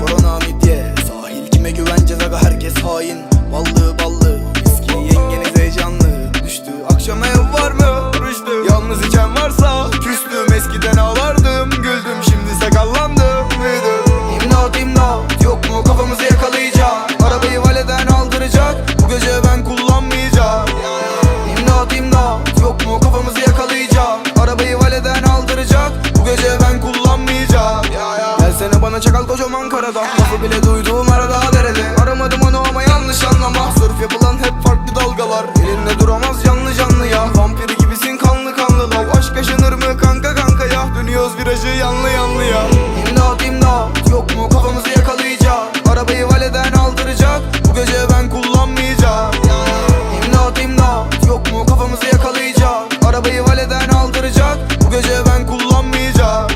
Korona midye Sahil kime güveneceğiz aga herkes hain. Ballı ballı çakal kocaman karada Lafı bile duyduğum arada derede. Aramadım onu ama yanlış anlama. Sörf yapılan hep farklı dalgalar. Elinde duramaz canlı canlı ya. Vampiri gibisin kanlı kanlı lav Aşk yaşanır mı kanka kanka ya? Dönüyoruz virajı yanlı yanlı ya. İmdat imdat. Yok mu kafamızı yakalayacak? Arabayı valeden aldıracak. Bu gece ben kullanmayacağım. İmdat imdat. Yok mu kafamızı yakalayacak? Arabayı valeden aldıracak. Bu gece ben kullanmayacağım